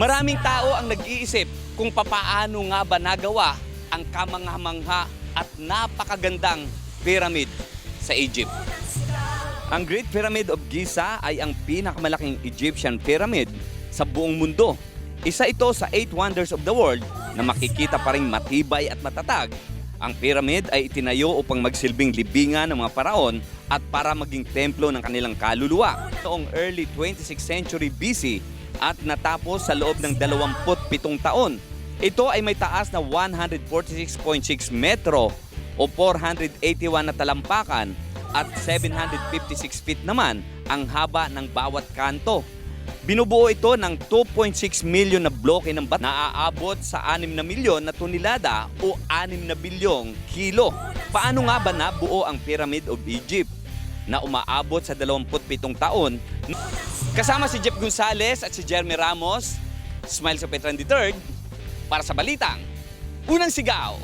Maraming tao ang nag-iisip kung papaano nga ba nagawa ang kamangha-mangha at napakagandang pyramid sa Egypt. Ang Great Pyramid of Giza ay ang pinakamalaking Egyptian pyramid sa buong mundo. Isa ito sa eight wonders of the world na makikita pa rin matibay at matatag. Ang pyramid ay itinayo upang magsilbing libingan ng mga paraon at para maging templo ng kanilang kaluluwa. Noong early 26th century BC at natapos sa loob ng 27 taon. Ito ay may taas na 146.6 metro o 481 na talampakan at 756 feet naman ang haba ng bawat kanto. Binubuo ito ng 2.6 milyon na bloke ng bat na aabot sa 6 na milyon na tonelada o 6 na bilyong kilo. Paano nga ba nabuo ang Pyramid of Egypt na umaabot sa 27 taon? Kasama si Jeff Gonzalez at si Jeremy Ramos, Smile sa Petran III, para sa Balitang, Unang Sigaw.